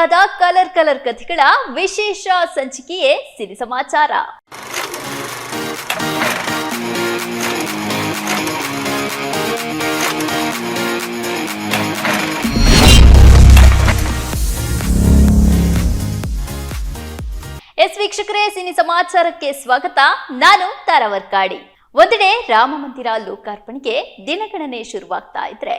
ಮೀಡಿಯಾದ colour colour ಕಥೆಗಳ ವಿಶೇಷ ಸಂಚಿಕೆಯೇ ಸಿರಿ ಸಮಾಚಾರ. ಎಸ್ ವೀಕ್ಷಕರೇ, ಸಿನಿ ಸಮಾಚಾರಕ್ಕೆ ಸ್ವಾಗತ. ನಾನು ತಾರಾವರ್ಕಾಡಿ. ಒಂದೆಡೆ ರಾಮ ಮಂದಿರ ಲೋಕಾರ್ಪಣೆಗೆ ದಿನಗಣನೆ ಶುರುವಾಗ್ತಾ ಇದ್ರೆ,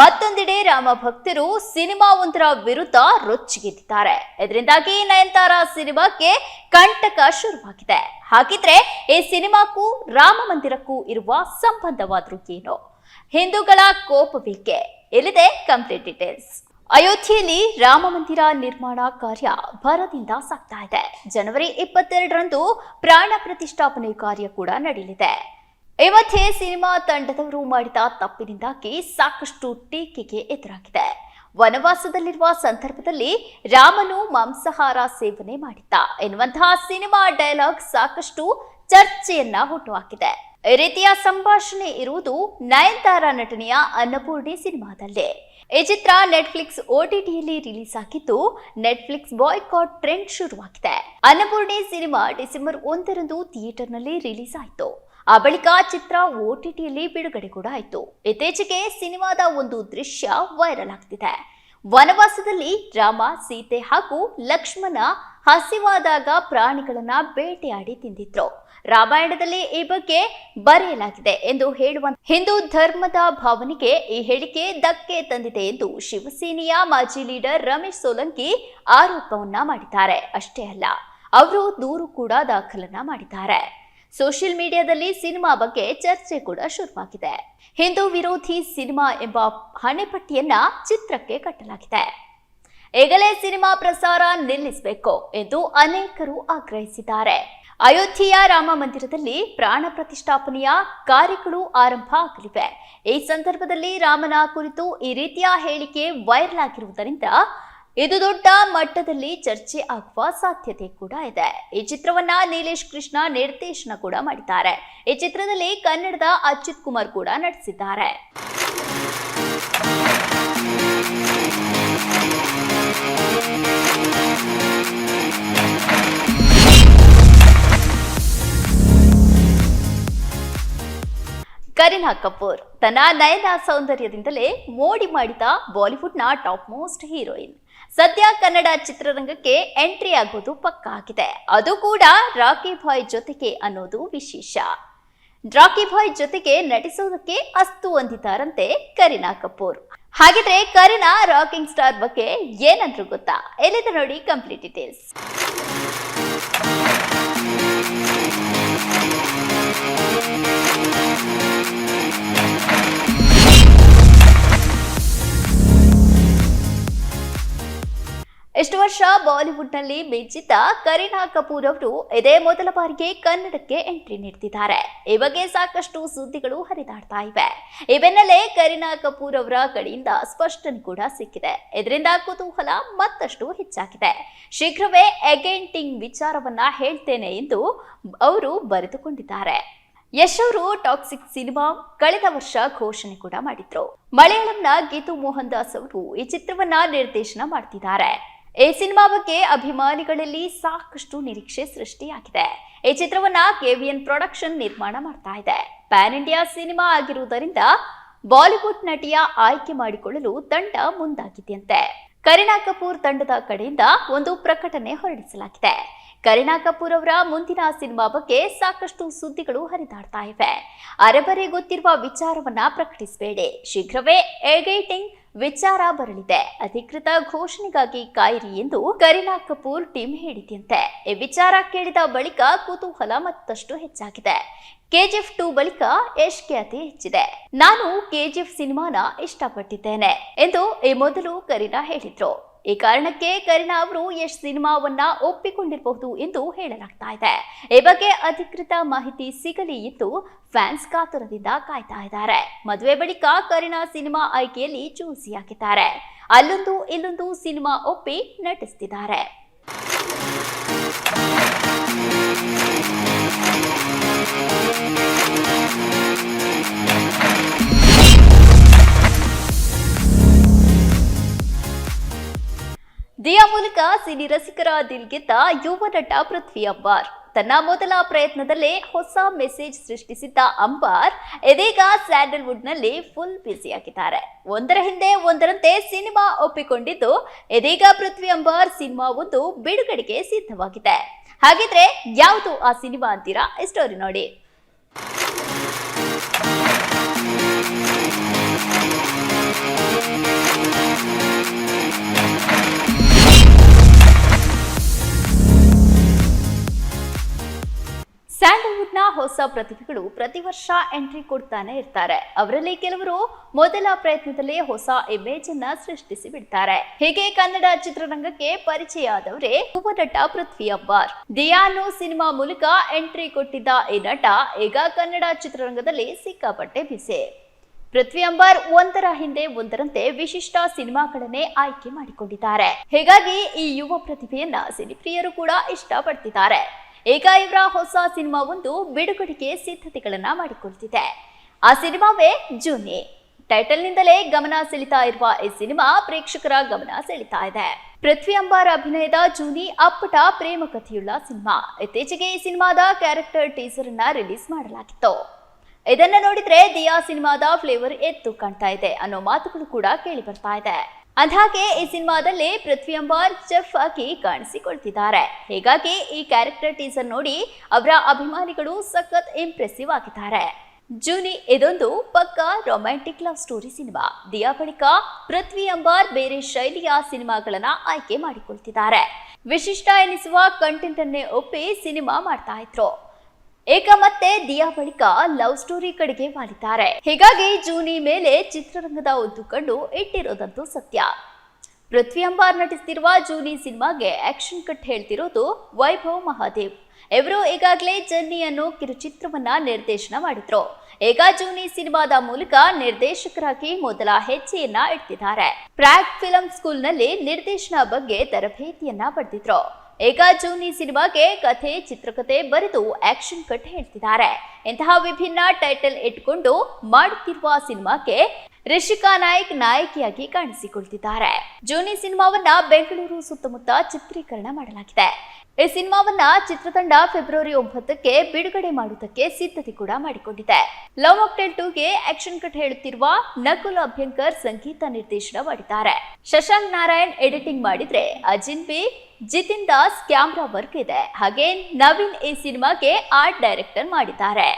ಮತ್ತೊಂದೆಡೆ ರಾಮ ಭಕ್ತರು ಸಿನಿಮಾ ಒಂದರ ವಿರುದ್ಧ ರೊಚ್ಚಿಗೆದ್ದಿದ್ದಾರೆ. ಇದರಿಂದಾಗಿ ನಯನತಾರ ಸಿನಿಮಾಕ್ಕೆ ಕಂಟಕ ಶುರುವಾಗಿದೆ. ಹಾಗಿದ್ರೆ ಈ ಸಿನಿಮಾಕ್ಕೂ ರಾಮ ಮಂದಿರಕ್ಕೂ ಇರುವ ಸಂಬಂಧವಾದ್ರೂ ಏನು? ಹಿಂದೂಗಳ ಕೋಪವೇಕೆ? ಇಲ್ಲಿದೆ ಕಂಪ್ಲೀಟ್ ಡೀಟೇಲ್ಸ್ ಅಯೋಧ್ಯೆಯಲ್ಲಿ ರಾಮ ಮಂದಿರ ನಿರ್ಮಾಣ ಕಾರ್ಯ ಭರದಿಂದ ಸಾಗ್ತಾ ಇದೆ. ಜನವರಿ ಇಪ್ಪತ್ತೆರಡರಂದು ಪ್ರಾಣ ಪ್ರತಿಷ್ಠಾಪನೆ ಕಾರ್ಯ ಕೂಡ ನಡೆಯಲಿದೆ. ಈ ಮಧ್ಯೆ ಸಿನಿಮಾ ತಂಡದವರು ಮಾಡಿದ ತಪ್ಪಿನಿಂದಾಗಿ ಸಾಕಷ್ಟು ಟೀಕೆಗೆ ಎದುರಾಗಿದೆ. ವನವಾಸದಲ್ಲಿರುವ ಸಂದರ್ಭದಲ್ಲಿ ರಾಮನು ಮಾಂಸಾಹಾರ ಸೇವನೆ ಮಾಡಿದ್ದ. ಎನ್ನುವಂತಹ ಸಿನಿಮಾ ಡೈಲಾಗ್ ಸಾಕಷ್ಟು ಚರ್ಚೆಯನ್ನ ಹುಟ್ಟುಹಾಕಿದೆ. ಈ ರೀತಿಯ ಸಂಭಾಷಣೆ ಇರುವುದು ನಯನತಾರ ನಟನೆಯ ಅನ್ನಪೂರ್ಣಿ ಸಿನಿಮಾದಲ್ಲೇ. ಈ ಚಿತ್ರ ನೆಟ್ಫ್ಲಿಕ್ಸ್ ಓಟಿಟಿಯಲ್ಲಿ ರಿಲೀಸ್ ಆಗಿದ್ದು ನೆಟ್ಫ್ಲಿಕ್ಸ್ ಬಾಯ್ಕಾಟ್ ಟ್ರೆಂಡ್ ಶುರುವಾಗಿದೆ. ಅನ್ನಪೂರ್ಣೆ ಸಿನಿಮಾ ಡಿಸೆಂಬರ್ ಒಂದರಂದು ಥಿಯೇಟರ್ನಲ್ಲಿ ರಿಲೀಸ್ ಆಯಿತು. ಆ ಬಳಿಕ ಚಿತ್ರ ಓಟಿಟಿಯಲ್ಲಿ ಬಿಡುಗಡೆ ಕೂಡ ಆಯಿತು. ಇತ್ತೀಚೆಗೆ ಸಿನಿಮಾದ ಒಂದು ದೃಶ್ಯ ವೈರಲ್ ಆಗ್ತಿದೆ. ವನವಾಸದಲ್ಲಿ ರಾಮ, ಸೀತೆ ಹಾಗೂ ಲಕ್ಷ್ಮಣ ಹಸಿವಾದಾಗ ಪ್ರಾಣಿಗಳನ್ನ ಬೇಟೆಯಾಡಿ ತಿಂದಿದ್ರು. ರಾಮಾಯಣದಲ್ಲಿ ಈ ಬಗ್ಗೆ ಬರೆಯಲಾಗಿದೆ ಎಂದು ಹೇಳುವ ಹಿಂದೂ ಧರ್ಮದ ಭಾವನೆಗೆ ಈ ಹೇಳಿಕೆ ಧಕ್ಕೆ ತಂದಿದೆ ಎಂದು ಶಿವಸೇನೆಯ ಮಾಜಿ ಲೀಡರ್ ರಮೇಶ್ ಸೋಲಂಕಿ ಆರೋಪವನ್ನ ಮಾಡಿದ್ದಾರೆ. ಅಷ್ಟೇ ಅಲ್ಲ, ಅವರು ದೂರು ಕೂಡ ದಾಖಲನ್ನ ಮಾಡಿದ್ದಾರೆ. ಸೋಷಿಯಲ್ ಮೀಡಿಯಾದಲ್ಲಿ ಸಿನಿಮಾ ಬಗ್ಗೆ ಚರ್ಚೆ ಕೂಡ ಶುರುವಾಗಿದೆ. ಹಿಂದೂ ವಿರೋಧಿ ಸಿನಿಮಾ ಎಂಬ ಹಣೆಪಟ್ಟಿಯನ್ನ ಚಿತ್ರಕ್ಕೆ ಕಟ್ಟಲಾಗಿದೆ. ಈಗಲೇ ಸಿನಿಮಾ ಪ್ರಸಾರ ನಿಲ್ಲಿಸಬೇಕು ಎಂದು ಅನೇಕರು ಆಗ್ರಹಿಸಿದ್ದಾರೆ. ಅಯೋಧ್ಯೆಯ ರಾಮ ಮಂದಿರದಲ್ಲಿ ಪ್ರಾಣ ಪ್ರತಿಷ್ಠಾಪನೆಯ ಕಾರ್ಯಗಳು ಆರಂಭ ಆಗಲಿವೆ. ಈ ಸಂದರ್ಭದಲ್ಲಿ ರಾಮನ ಕುರಿತು ಈ ರೀತಿಯ ಹೇಳಿಕೆ ವೈರಲ್ ಆಗಿರುವುದರಿಂದ ಇದು ದೊಡ್ಡ ಮಟ್ಟದಲ್ಲಿ ಚರ್ಚೆ ಆಗುವ ಸಾಧ್ಯತೆ ಕೂಡ ಇದೆ. ಈ ಚಿತ್ರವನ್ನ ನೀಲೇಶ್ ಕೃಷ್ಣ ನಿರ್ದೇಶನ ಕೂಡ ಮಾಡಿದ್ದಾರೆ. ಈ ಚಿತ್ರದಲ್ಲಿ ಕನ್ನಡದ ಅಚ್ಯುತ್ ಕುಮಾರ್ ಕೂಡ ನಟಿಸಿದ್ದಾರೆ. ಕರೀನಾ ಕಪೂರ್. ತನ್ನ ನಯನ ಸೌಂದರ್ಯದಿಂದಲೇ ಮೋಡಿ ಮಾಡಿದ ಬಾಲಿವುಡ್ನ ಟಾಪ್ ಮೋಸ್ಟ್ ಹೀರೋಯಿನ್. ಸದ್ಯ ಕನ್ನಡ ಚಿತ್ರರಂಗಕ್ಕೆ ಎಂಟ್ರಿ ಆಗೋದು ಪಕ್ಕ ಆಗಿದೆ. ಅದು ಕೂಡ ರಾಕಿ ಭಾಯ್ ಜೊತೆಗೆ ಅನ್ನೋದು ವಿಶೇಷ. ರಾಕಿ ಭಾಯ್ ಜೊತೆಗೆ ನಟಿಸೋದಕ್ಕೆ ಅಸ್ತು ಹೊಂದಿದ್ದಾರಂತೆ ಕರೀನಾ ಕಪೂರ್. ಹಾಗಿದ್ರೆ ಕರೀನಾ ರಾಕಿಂಗ್ ಸ್ಟಾರ್ ಬಗ್ಗೆ ಏನಂದ್ರೂ ಗೊತ್ತಾ? ಎಲ್ಲಿದೆ ನೋಡಿ ಕಂಪ್ಲೀಟ್ ಡೀಟೇಲ್ಸ್. ಎಷ್ಟು ವರ್ಷ ಬಾಲಿವುಡ್ನಲ್ಲಿ ಮಿಂಚಿದ್ದ ಕರೀನಾ ಕಪೂರ್ ಅವರು ಇದೇ ಮೊದಲ ಬಾರಿಗೆ ಕನ್ನಡಕ್ಕೆ ಎಂಟ್ರಿ ನೀಡ್ತಿದ್ದಾರೆ. ಈ ಬಗ್ಗೆ ಸಾಕಷ್ಟು ಸುದ್ದಿಗಳು ಹರಿದಾಡ್ತಾ ಇವೆ. ಈ ಬೆನ್ನಲ್ಲೇ ಕರೀನಾ ಕಪೂರ್ ಅವರ ಕಡೆಯಿಂದ ಸ್ಪಷ್ಟನೆ ಕೂಡ ಸಿಕ್ಕಿದೆ. ಇದರಿಂದ ಕುತೂಹಲ ಮತ್ತಷ್ಟು ಹೆಚ್ಚಾಗಿದೆ. ಶೀಘ್ರವೇ ಅಗೇಂಟಿಂಗ್ ವಿಚಾರವನ್ನ ಹೇಳ್ತೇನೆ ಎಂದು ಅವರು ಬರೆದುಕೊಂಡಿದ್ದಾರೆ. ಯಶ್ ಅವರು ಟಾಕ್ಸಿಕ್ ಸಿನಿಮಾ ಕಳೆದ ವರ್ಷ ಘೋಷಣೆ ಕೂಡ ಮಾಡಿದ್ರು. ಮಲಯಾಳಂನ ಗೀತು ಮೋಹನ್ ದಾಸ್ ಅವರು ಈ ಚಿತ್ರವನ್ನ ನಿರ್ದೇಶನ ಮಾಡ್ತಿದ್ದಾರೆ. ಈ ಸಿನಿಮಾ ಬಗ್ಗೆ ಅಭಿಮಾನಿಗಳಲ್ಲಿ ಸಾಕಷ್ಟು ನಿರೀಕ್ಷೆ ಸೃಷ್ಟಿಯಾಗಿದೆ. ಈ ಚಿತ್ರವನ್ನ ಕೆವಿಎನ್ ಪ್ರೊಡಕ್ಷನ್ ನಿರ್ಮಾಣ ಮಾಡ್ತಾ ಇದೆ. ಪ್ಯಾನ್ ಇಂಡಿಯಾ ಸಿನಿಮಾ ಆಗಿರುವುದರಿಂದ ಬಾಲಿವುಡ್ ನಟಿಯ ಆಯ್ಕೆ ಮಾಡಿಕೊಳ್ಳಲು ತಂಡ ಮುಂದಾಗಿದೆಯಂತೆ. ಕರೀನಾ ಕಪೂರ್ ತಂಡದ ಕಡೆಯಿಂದ ಒಂದು ಪ್ರಕಟಣೆ ಹೊರಡಿಸಲಾಗಿದೆ. ಕರೀನಾ ಕಪೂರ್ ಅವರ ಮುಂದಿನ ಸಿನಿಮಾ ಬಗ್ಗೆ ಸಾಕಷ್ಟು ಸುದ್ದಿಗಳು ಹರಿದಾಡ್ತಾ ಇವೆ. ಅರೆಬರೆ ಗೊತ್ತಿರುವ ವಿಚಾರವನ್ನ ಪ್ರಕಟಿಸಬೇಡಿ. ಶೀಘ್ರವೇ ಏಗೈಟಿಂಗ್ ವಿಚಾರ ಬರಲಿದೆ. ಅಧಿಕೃತ ಘೋಷಣೆಗಾಗಿ ಕಾಯಿರಿ ಎಂದು ಕರೀನಾ ಕಪೂರ್ ಟೀಮ್ ಹೇಳಿದೆಯಂತೆ. ಈ ವಿಚಾರ ಕೇಳಿದ ಬಳಿಕ ಕುತೂಹಲ ಮತ್ತಷ್ಟು ಹೆಚ್ಚಾಗಿದೆ. ಕೆಜಿಎಫ್ ಟು ಬಳಿಕ ಯಶ್ ಖ್ಯಾತಿ ಹೆಚ್ಚಿದೆ. ನಾನು ಕೆಜಿಎಫ್ ಸಿನಿಮಾನ ಇಷ್ಟಪಟ್ಟಿದ್ದೇನೆ ಎಂದು ಈ ಮೊದಲು ಕರೀನಾ ಹೇಳಿದ್ರು. ಈ ಕಾರಣಕ್ಕೆ ಕರೀನಾ ಅವರು ಯಶ್ ಸಿನಿಮಾವನ್ನ ಒಪ್ಪಿಕೊಂಡಿರಬಹುದು ಎಂದು ಹೇಳಲಾಗ್ತಾ ಇದೆ. ಈ ಬಗ್ಗೆ ಅಧಿಕೃತ ಮಾಹಿತಿ ಸಿಗಲಿ ಎಂದು ಫ್ಯಾನ್ಸ್ ಕಾತುರದಿಂದ ಕಾಯ್ತಾ ಇದ್ದಾರೆ. ಮದುವೆ ಬಳಿಕ ಕರೀನಾ ಸಿನಿಮಾ ಆಯ್ಕೆಯಲ್ಲಿ ಚೂಸಿಯಾಗಿದ್ದಾರೆ. ಅಲ್ಲೊಂದು ಇಲ್ಲೊಂದು ಸಿನಿಮಾ ಒಪ್ಪಿ ನಟಿಸ್ತಿದ್ದಾರೆ. ದಿಯಾ ಮೂಲಕ ಸಿನಿ ರಸಿಕರ ದಿಲ್ ಗೆದ್ದ ಯುವ ನಟ ಪೃಥ್ವಿ ಅಂಬಾರ್. ತನ್ನ ಮೊದಲ ಪ್ರಯತ್ನದಲ್ಲೇ ಹೊಸ ಮೆಸೇಜ್ ಸೃಷ್ಟಿಸಿದ್ದ ಅಂಬಾರ್ ಇದೀಗ ಸ್ಯಾಂಡಲ್ವುಡ್ನಲ್ಲಿ ಫುಲ್ ಬ್ಯುಸಿಯಾಗಿದ್ದಾರೆ ಒಂದರ ಹಿಂದೆ ಒಂದರಂತೆ ಸಿನಿಮಾ ಒಪ್ಪಿಕೊಂಡಿದ್ದು, ಇದೀಗ ಪೃಥ್ವಿ ಅಂಬಾರ್ ಸಿನಿಮಾ ಒಂದು ಬಿಡುಗಡೆಗೆ ಸಿದ್ಧವಾಗಿದೆ. ಹಾಗಿದ್ರೆ ಯಾವುದು ಆ ಸಿನಿಮಾ ಅಂತೀರಾ? ಸ್ಟೋರಿ ನೋಡಿ. ಹೊಸ ಪ್ರತಿಭೆಗಳು ಪ್ರತಿ ವರ್ಷ ಎಂಟ್ರಿ ಕೊಡ್ತಾನೆ ಇರ್ತಾರೆ. ಅವರಲ್ಲಿ ಕೆಲವರು ಮೊದಲ ಪ್ರಯತ್ನದಲ್ಲೇ ಹೊಸ ಇಮೇಜ್ ಅನ್ನ ಸೃಷ್ಟಿಸಿ ಬಿಡ್ತಾರೆ. ಹೀಗೆ ಕನ್ನಡ ಚಿತ್ರರಂಗಕ್ಕೆ ಪರಿಚಯ ಆದವರೇ ಯುವ ನಟ ಪೃಥ್ವಿ ಅಬ್ಬಾರ್ ದಿಯಾನು ಸಿನಿಮಾ ಮೂಲಕ ಎಂಟ್ರಿ ಕೊಟ್ಟಿದ್ದ ಈ ನಟ ಈಗ ಕನ್ನಡ ಚಿತ್ರರಂಗದಲ್ಲಿ ಸಿಕ್ಕಾಪಟ್ಟೆ ಬಿಸೆ ಪೃಥ್ವಿ ಅಂಬಾರ್ ಒಂದರ ಹಿಂದೆ ಒಂದರಂತೆ ವಿಶಿಷ್ಟ ಸಿನಿಮಾಗಳನ್ನೇ ಆಯ್ಕೆ ಮಾಡಿಕೊಂಡಿದ್ದಾರೆ. ಹೀಗಾಗಿ ಈ ಯುವ ಪ್ರತಿಭೆಯನ್ನ ಸಿನಿಪ್ರಿಯರು ಕೂಡ ಇಷ್ಟಪಡ್ತಿದ್ದಾರೆ. ಈಗ ಇವರ ಹೊಸ ಸಿನಿಮಾ ಒಂದು ಬಿಡುಗಡೆಗೆ ಸಿದ್ಧತೆಗಳನ್ನ ಮಾಡಿಕೊಳ್ತಿದೆ. ಆ ಸಿನಿಮಾವೇ ಜೂನಿ ಟೈಟಲ್ನಿಂದಲೇ ಗಮನ ಸೆಳಿತಾ ಇರುವ ಈ ಸಿನಿಮಾ ಪ್ರೇಕ್ಷಕರ ಗಮನ ಸೆಳಿತಾ ಇದೆ. ಪೃಥ್ವಿ ಅಂಬಾರ ಅಭಿನಯದ ಜೂನಿ ಅಪ್ಪಟ ಪ್ರೇಮ ಕಥೆಯುಳ್ಳ ಸಿನಿಮಾ. ಇತ್ತೀಚೆಗೆ ಈ ಸಿನಿಮಾದ ಕ್ಯಾರೆಕ್ಟರ್ ಟೀಸರ್ ಅನ್ನ ರಿಲೀಸ್ ಮಾಡಲಾಗಿತ್ತು. ಇದನ್ನ ನೋಡಿದ್ರೆ ದಿಯಾ ಸಿನಿಮಾದ ಫ್ಲೇವರ್ ಎತ್ತು ಕಾಣ್ತಾ ಇದೆ ಅನ್ನೋ ಮಾತುಗಳು ಕೂಡ ಕೇಳಿ ಬರ್ತಾ ಇದೆ. ಅಂದ್ಹಾಗೆ, ಈ ಸಿನಿಮಾದಲ್ಲಿ ಪೃಥ್ವಿ ಅಂಬಾರ್ ಚೆಫ್ ಆಗಿ ಕಾಣಿಸಿಕೊಳ್ತಿದ್ದಾರೆ. ಹೀಗಾಗಿ ಈ ಕ್ಯಾರೆಕ್ಟರ್ ಟೀಸರ್ ನೋಡಿ ಅವರ ಅಭಿಮಾನಿಗಳು ಸಖತ್ ಇಂಪ್ರೆಸಿವ್ ಆಗಿದ್ದಾರೆ. ಜೂನಿ, ಇದೊಂದು ಪಕ್ಕ romantic love story cinema. Diya ಬಳಿಕ ಪೃಥ್ವಿ ಅಂಬಾರ್ ಬೇರೆ ಶೈಲಿಯ ಸಿನಿಮಾಗಳನ್ನ ಆಯ್ಕೆ ಮಾಡಿಕೊಳ್ತಿದ್ದಾರೆ. ವಿಶಿಷ್ಟ ಎನಿಸುವ ಕಂಟೆಂಟ್ ಅನ್ನೇ ಒಪ್ಪಿ ಸಿನಿಮಾ ಮಾಡ್ತಾ ಇದ್ರು. ಈಗ ಮತ್ತೆ ದಿಯಾ ಬಳಿಕ ಲವ್ ಸ್ಟೋರಿ ಕಡೆಗೆ ಮಾಡಿದ್ದಾರೆ. ಹೀಗಾಗಿ ಜೂನಿ ಮೇಲೆ ಚಿತ್ರರಂಗದ ಒಂದು ಕಂಡು ಇಟ್ಟಿರೋದಂತೂ ಸತ್ಯ. ಪೃಥ್ವಿ ಅಂಬಾರ್ ನಟಿಸ್ತಿರುವ ಜೂನಿ ಸಿನಿಮಾಗೆ ಆಕ್ಷನ್ ಕಟ್ ಹೇಳ್ತಿರೋದು ವೈಭವ್ ಮಹಾದೇವ್. ಇವರು ಈಗಾಗಲೇ ಜನ್ನಿ ಅನ್ನೋ ಕಿರುಚಿತ್ರವನ್ನ ನಿರ್ದೇಶನ ಮಾಡಿದ್ರು. ಈಗ ಜೂನಿ ಸಿನಿಮಾದ ಮೂಲಕ ನಿರ್ದೇಶಕರಾಗಿ ಮೊದಲ ಹೆಜ್ಜೆಯನ್ನ ಇಟ್ಟಿದ್ದಾರೆ ಪ್ರಾಗ್ ಫಿಲಂ ಸ್ಕೂಲ್ನಲ್ಲಿ ನಿರ್ದೇಶನ ಬಗ್ಗೆ ತರಬೇತಿಯನ್ನ ಪಡೆದಿದ್ರು. ಈಗ ಜೂನಿ ಸಿನಿಮಾಗೆ ಕಥೆ ಚಿತ್ರಕಥೆ ಬರೆದು ಆಕ್ಷನ್ ಕಟ್ ಹೇಳ್ತಿದ್ದಾರೆ. ಇಂತಹ ವಿಭಿನ್ನ ಟೈಟಲ್ ಇಟ್ಕೊಂಡು ಮಾಡುತ್ತಿರುವ ಸಿನಿಮಾಕ್ಕೆ ರಿಷಿಕಾ ನಾಯಕ್ ನಾಯಕಿಯಾಗಿ ಕಾಣಿಸಿಕೊಳ್ತಿದ್ದಾರೆ. ಜೂನಿ ಸಿನಿಮಾವನ್ನ ಬೆಂಗಳೂರು ಸುತ್ತಮುತ್ತ ಚಿತ್ರೀಕರಣ ಮಾಡಲಾಗಿದೆ. ಈ ಸಿನಿಮಾವನ್ನ ಚಿತ್ರತಂಡ ಫೆಬ್ರವರಿ ಒಂಬತ್ತಕ್ಕೆ ಬಿಡುಗಡೆ ಮಾಡುವುದಕ್ಕೆ ಸಿದ್ಧತೆ ಕೂಡ ಮಾಡಿಕೊಂಡಿದೆ. ಲವ್ ಮಾಕ್ಟೇಲ್ ಟೂಗೆ ಆಕ್ಷನ್ ಕಟ್ ಹೇಳುತ್ತಿರುವ ನಕುಲ್ ಅಭ್ಯಂಕರ್ ಸಂಗೀತ ನಿರ್ದೇಶನ ಮಾಡಿದ್ದಾರೆ ಶಶಾಂಕ್ ನಾರಾಯಣ್ ಎಡಿಟಿಂಗ್ ಮಾಡಿದ್ರೆ Ajin B, Jithin Das camera work ಇದೆ. ಹಾಗೆ ನವೀನ್ ಈ ಸಿನಿಮಾಗೆ ಆರ್ಟ್ ಡೈರೆಕ್ಟರ್ ಮಾಡಿದ್ದಾರೆ.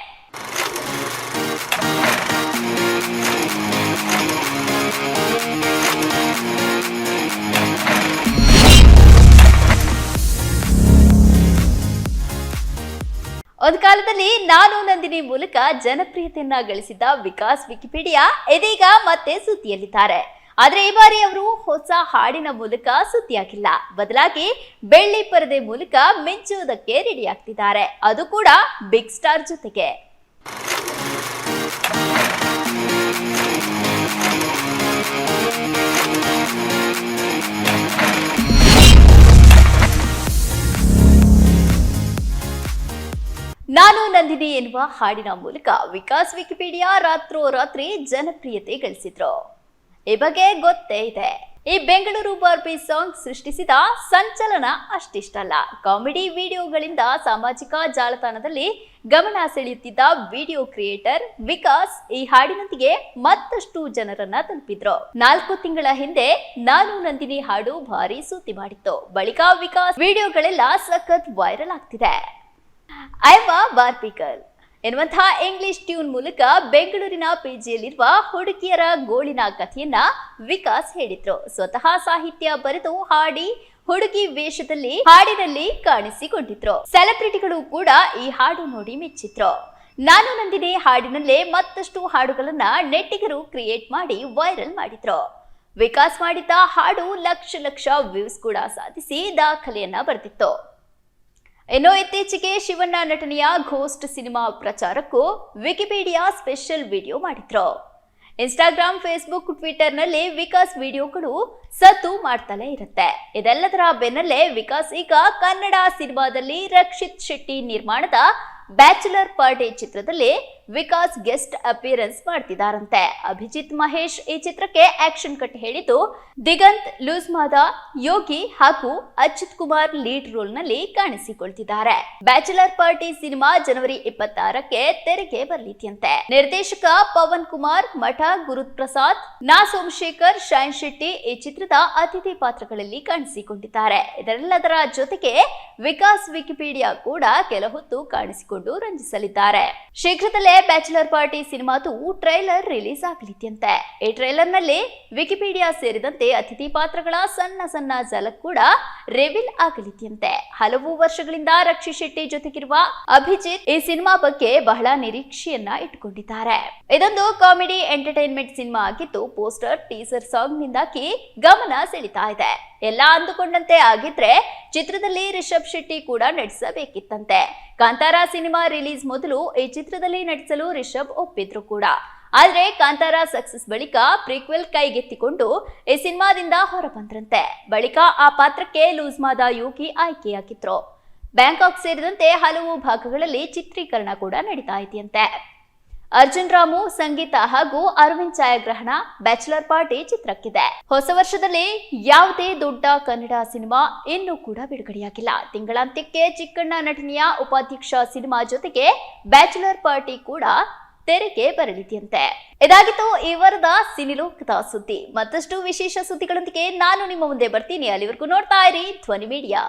ಒಂದು ಕಾಲದಲ್ಲಿ ನಾನು ನಂದಿನಿ ಮೂಲಕ ಜನಪ್ರಿಯತೆಯನ್ನ ಗಳಿಸಿದ್ದ ವಿಕಾಸ್ ವಿಕಿಪೀಡಿಯಾ ಇದೀಗ ಮತ್ತೆ ಸುದ್ದಿಯಲ್ಲಿದ್ದಾರೆ. ಆದ್ರೆ ಈ ಬಾರಿ ಅವರು ಹೊಸ ಹಾಡಿನ ಮೂಲಕ ಸುದ್ದಿಯಾಗಿಲ್ಲ. ಬದಲಾಗಿ ಬೆಳ್ಳಿ ಪರದೆ ಮೂಲಕ ಮಿಂಚುವುದಕ್ಕೆ ರೆಡಿ ಆಗ್ತಿದ್ದಾರೆ. ಅದು ಕೂಡ ಬಿಗ್ ಸ್ಟಾರ್ ಜೊತೆಗೆ. ನಾನು ನಂದಿನಿ ಎನ್ನುವ ಹಾಡಿನ ಮೂಲಕ ವಿಕಾಸ್ ವಿಕಿಪೀಡಿಯಾ ರಾತ್ರೋರಾತ್ರಿ ಜನಪ್ರಿಯತೆ ಗಳಿಸಿದ್ರು. ಈ ಬಗ್ಗೆ ಗೊತ್ತೇ ಇದೆ. ಈ ಬೆಂಗಳೂರು ಬಾರ್ಬಿ ಸಾಂಗ್ ಸೃಷ್ಟಿಸಿದ ಸಂಚಲನ ಅಷ್ಟಿಷ್ಟಲ್ಲ. ಕಾಮಿಡಿ ವಿಡಿಯೋಗಳಿಂದ ಸಾಮಾಜಿಕ ಜಾಲತಾಣದಲ್ಲಿ ಗಮನ ಸೆಳೆಯುತ್ತಿದ್ದ ವಿಡಿಯೋ ಕ್ರಿಯೇಟರ್ ವಿಕಾಸ್ ಈ ಹಾಡಿನೊಂದಿಗೆ ಮತ್ತಷ್ಟು ಜನರನ್ನ ತಲುಪಿದ್ರು. ನಾಲ್ಕು ತಿಂಗಳ ಹಿಂದೆ ನಾನು ನಂದಿನಿ ಹಾಡು ಭಾರಿ ಸುದ್ದಿ ಮಾಡಿತ್ತು. ಬಳಿಕ ವಿಕಾಸ್ ವಿಡಿಯೋಗಳೆಲ್ಲ ಸಖತ್ ವೈರಲ್ ಆಗ್ತಿದೆ. ಐವ ಬಾರ್ಪಿಕಲ್ ಎನ್ನುವಂತಹ ಇಂಗ್ಲಿಷ್ ಟ್ಯೂನ್ ಮೂಲಕ ಬೆಂಗಳೂರಿನ ಪಿಜಿಯಲ್ಲಿರುವ ಹುಡುಗಿಯರ ಗೋಳಿನ ಕಥೆಯನ್ನ ವಿಕಾಸ್ ಹೇಳಿದ್ರು. ಸ್ವತಃ ಸಾಹಿತ್ಯ ಬರೆದು ಹಾಡಿ ಹುಡುಗಿ ವೇಷದಲ್ಲಿ ಹಾಡಿನಲ್ಲಿ ಕಾಣಿಸಿಕೊಂಡಿದ್ರು. ಸೆಲೆಬ್ರಿಟಿಗಳು ಕೂಡ ಈ ಹಾಡು ನೋಡಿ ಮೆಚ್ಚಿದ್ರು. ನಾನು ನಂದಿನಿ ಹಾಡಿನಲ್ಲೇ ಮತ್ತಷ್ಟು ಹಾಡುಗಳನ್ನ ನೆಟ್ಟಿಗರು ಕ್ರಿಯೇಟ್ ಮಾಡಿ ವೈರಲ್ ಮಾಡಿದ್ರು. ವಿಕಾಸ್ ಮಾಡಿದ್ದ ಹಾಡು ಲಕ್ಷ ಲಕ್ಷ ವ್ಯೂಸ್ ಕೂಡ ಸಾಧಿಸಿ ದಾಖಲೆಯನ್ನ ಬರೆದಿತ್ತು. ಇನ್ನು ಇತ್ತೀಚೆಗೆ ಶಿವಣ್ಣ ನಟನೆಯ ಘೋಸ್ಟ್ ಸಿನಿಮಾ ಪ್ರಚಾರಕ್ಕೂ ವಿಕಿಪೀಡಿಯಾ ಸ್ಪೆಷಲ್ ವಿಡಿಯೋ ಮಾಡಿದ್ರು. ಇನ್ಸ್ಟಾಗ್ರಾಮ್, ಫೇಸ್ಬುಕ್ ಟ್ವಿಟರ್ನಲ್ಲಿ ವಿಕಾಸ್ ವಿಡಿಯೋಗಳು ಸದ್ದು ಮಾಡ್ತಲೇ ಇರುತ್ತೆ. ಇದೆಲ್ಲದರ ಬೆನ್ನಲ್ಲೇ ವಿಕಾಸ್ ಈಗ ಕನ್ನಡ ಸಿನಿಮಾದಲ್ಲಿ ರಕ್ಷಿತ್ ಶೆಟ್ಟಿ ನಿರ್ಮಾಣದ ಬ್ಯಾಚುಲರ್ ಪಾರ್ಟಿ ಚಿತ್ರದಲ್ಲಿ ವಿಕಾಸ್ ಗೆಸ್ಟ್ ಅಪಿಯರೆನ್ಸ್ ಮಾಡ್ತಿದ್ದಾರಂತೆ ಅಭಿಜಿತ್ ಮಹೇಶ್ ಈ ಚಿತ್ರಕ್ಕೆ ಆಕ್ಷನ್ ಕಟ್ ಹೇಳಿದ್ದು, ದಿಗಂತ್ ಲೂಸ್ಮಾದ, ಯೋಗಿ ಹಾಗೂ ಅಚ್ಯುತ್ ಕುಮಾರ್ ಲೀಡ್ ರೋಲ್ನಲ್ಲಿ ಕಾಣಿಸಿಕೊಳ್ತಿದ್ದಾರೆ. ಬ್ಯಾಚುಲರ್ ಪಾರ್ಟಿ ಸಿನಿಮಾ ಜನವರಿ ಇಪ್ಪತ್ತಾರಕ್ಕೆ ತೆರೆಗೆ ಬರಲಿದೆಯಂತೆ. ನಿರ್ದೇಶಕ ಪವನ್ ಕುಮಾರ್, ಮಠ ಗುರುಪ್ರಸಾದ್ ನಾ ಸೋಮಶೇಖರ್ ಶೈನ್ ಶೆಟ್ಟಿ ಈ ಚಿತ್ರದ ಅತಿಥಿ ಪಾತ್ರಗಳಲ್ಲಿ ಕಾಣಿಸಿಕೊಂಡಿದ್ದಾರೆ. ಇದರೆಲ್ಲದರ ಜೊತೆಗೆ ವಿಕಾಸ್ ವಿಕಿಪೀಡಿಯಾ ಕೂಡ ಕೆಲ ಹೊತ್ತು ಕಾಣಿಸಿಕೊಂಡು ರಂಜಿಸಲಿದ್ದಾರೆ. ಶೀಘ್ರದಲ್ಲೇ ಬ್ಯಾಚುಲರ್ ಪಾರ್ಟಿ ಸಿನಿಮಾದು ಟ್ರೈಲರ್ ರಿಲೀಸ್ ಆಗಲಿದೆಯಂತೆ ಈ ಟ್ರೈಲರ್ನಲ್ಲಿ ವಿಕಿಪೀಡಿಯಾ ಸೇರಿದಂತೆ ಅತಿಥಿ ಪಾತ್ರಗಳ ಸಣ್ಣ ಸಣ್ಣ ಝಲಕ್ ಕೂಡ ರಿವೀಲ್ ಆಗಲಿದೆಯಂತೆ ಹಲವು ವರ್ಷಗಳಿಂದ ರಕ್ಷಿ ಶೆಟ್ಟಿ ಜೊತೆಗಿರುವ ಅಭಿಜಿತ್ ಈ ಸಿನಿಮಾ ಬಗ್ಗೆ ಬಹಳ ನಿರೀಕ್ಷೆಯನ್ನ ಇಟ್ಕೊಂಡಿದ್ದಾರೆ. ಇದೊಂದು ಕಾಮಿಡಿ ಎಂಟರ್ಟೈನ್ಮೆಂಟ್ ಸಿನಿಮಾ ಆಗಿದ್ದು ಪೋಸ್ಟರ್, ಟೀಸರ್ ಸಾಂಗ್ ನಿಂದಾಗಿ ಗಮನ ಸೆಳೀತಾ ಇದೆ. ಎಲ್ಲ ಅಂದುಕೊಂಡಂತೆ ಆಗಿದ್ರೆ ಚಿತ್ರದಲ್ಲಿ ರಿಷಬ್ ಶೆಟ್ಟಿ ಕೂಡ ನಟಿಸಬೇಕಿತ್ತಂತೆ. ಕಾಂತಾರ ಸಿನಿಮಾ ರಿಲೀಸ್ ಮೊದಲು ಈ ಚಿತ್ರದಲ್ಲಿ ನಟಿಸಲು ರಿಷಬ್ ಒಪ್ಪಿದ್ರು ಕೂಡ. ಆದ್ರೆ ಕಾಂತಾರ ಸಕ್ಸಸ್ ಬಳಿಕ ಪ್ರೀಕ್ವೆಲ್ ಕೈಗೆತ್ತಿಕೊಂಡು ಈ ಸಿನಿಮಾದಿಂದ ಹೊರಬಂದ್ರಂತೆ. ಬಳಿಕ ಆ ಪಾತ್ರಕ್ಕೆ ಲೂಸ್ ಮಾದ ಯೋಗಿ ಆಯ್ಕೆಯಾಗಿದ್ರು. ಬ್ಯಾಂಕಾಕ್ ಸೇರಿದಂತೆ ಹಲವು ಭಾಗಗಳಲ್ಲಿ ಚಿತ್ರೀಕರಣ ಕೂಡ ನಡೀತಾ ಇದೆಯಂತೆ. ಅರ್ಜುನ್ ರಾಮು, ಸಂಗೀತ ಹಾಗೂ ಅರವಿಂದ್ ಛಾಯಾಗ್ರಹಣ ಬ್ಯಾಚುಲರ್ ಪಾರ್ಟಿ ಚಿತ್ರಕ್ಕಿದೆ. ಹೊಸ ವರ್ಷದಲ್ಲಿ ಯಾವುದೇ ದೊಡ್ಡ ಕನ್ನಡ ಸಿನಿಮಾ ಇನ್ನೂ ಕೂಡ ಬಿಡುಗಡೆಯಾಗಿಲ್ಲ. ತಿಂಗಳಾಂತ್ಯಕ್ಕೆ ಚಿಕ್ಕಣ್ಣ ನಟನೆಯ ಉಪಾಧ್ಯಕ್ಷ ಸಿನಿಮಾ ಜೊತೆಗೆ ಬ್ಯಾಚುಲರ್ ಪಾರ್ಟಿ ಕೂಡ ತೆರೆಗೆ ಬರಲಿದೆಯಂತೆ. ಇದಾಗಿತ್ತು ಈ ವಾರದ ಸಿನಿಲೋಕದ ಸುದ್ದಿ. ಮತ್ತಷ್ಟು ವಿಶೇಷ ಸುದ್ದಿಗಳೊಂದಿಗೆ ನಾನು ನಿಮ್ಮ ಮುಂದೆ ಬರ್ತೀನಿ. ಅಲ್ಲಿವರೆಗೂ ನೋಡ್ತಾ ಇರಿ ಧ್ವನಿ ಮೀಡಿಯಾ.